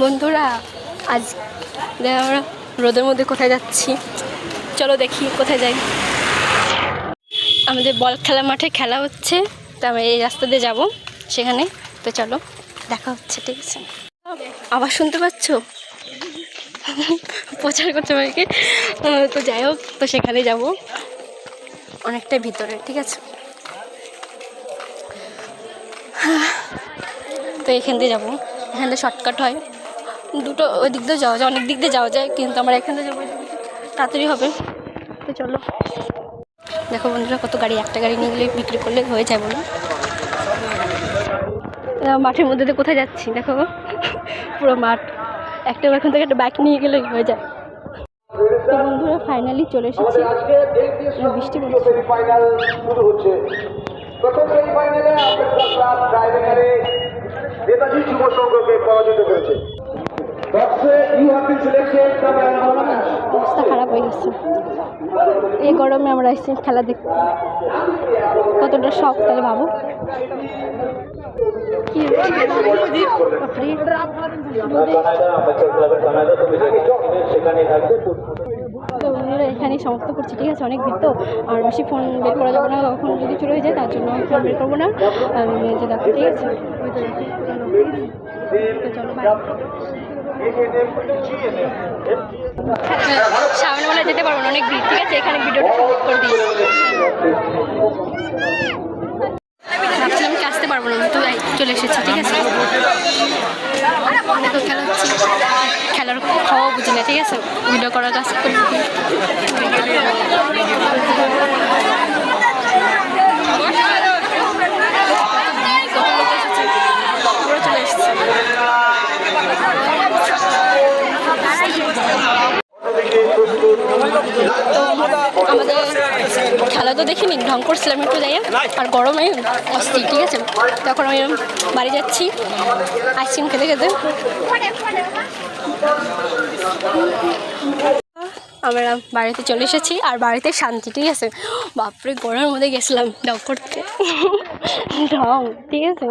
বন্ধুরা আজ আমরা রোদের মধ্যে কোথায় যাচ্ছি। চলো দেখি কোথায় যাই। আমাদের বল খেলা মাঠে খেলা হচ্ছে তো আমরা এই রাস্তা দিয়ে যাব সেখানে। তো চলো দেখা হচ্ছে ঠিক আছে। আবার শুনতে পাচ্ছ? প্রচার আমাকে আহ, তো যাই হোক তো সেখানে যাব। অনেকটাই ভিতরে ঠিক আছে? তো এখান দিয়ে যাব। এখান দিয়ে শর্টকাট হয়। দুটো ওই দিক দিয়ে যাওয়া যায় অনেক দিক দিয়ে যাওয়া যায় কিন্তু আমরা এখান থেকে যাব তাড়াতাড়ি হবে। তো চলো। দেখো বন্ধুরা কত গাড়ি একটা গাড়ি নিয়ে গেলে বিক্রি করলে হয়ে যায় বলো মাঠের মধ্যে দিয়ে কোথায় যাচ্ছি দেখো পুরো মাঠ। একটা এখান থেকে একটা বাইক নিয়ে গেলে হয়ে যায়। তো বন্ধুরা ফাইনালি চলে এসেছি। বৃষ্টি হচ্ছে। প্রথম সেমিফাইনালে আম্বেদকর নেতাজি যুব সংঘকে পরাজিত করেছে। অবস্থা খারাপ হয়ে গেছে। এই গরমে আমরা এসেছি খেলা দেখতে কতটা শখ তাহলে ভাবো। এখানেই সমাপ্ত করছি, ঠিক আছে? অনেক ভিড় তো। আর বেশি ফোন বের করা যাবে না, কখন যদি চলে যায়, তার জন্য ফোন বের করব না। যে ঠিক আছে? চলো। সামনে বলে যেতে পারব না, অনেক ভিড়, ঠিক আছে? এখানে ভিডিওটা করে দিই। ভাবছিলাম আসতে পারব না, তো চলে এসেছি, ঠিক আছে? দেখো, খেলা হচ্ছে। খেলার খাওয়া বুঝি না, ঠিক আছে? ভিডিও করার কাজ করি কত লোক এসেছে পুরো চলে এসেছে আমাদের খেলা তো দেখিনি, ঢং করছিলাম একটু যাই আর গরমে অস্থির, ঠিক আছে? তখন আমি বাড়ি যাচ্ছি আইসক্রিম খেতে খেতে। আমরা বাড়িতে চলে এসেছি, আর বাড়িতে শান্তি, ঠিক আছে? বাপরে, গরমের মধ্যে গেছিলাম, ঢং করতে। ঢং, ঠিক আছে?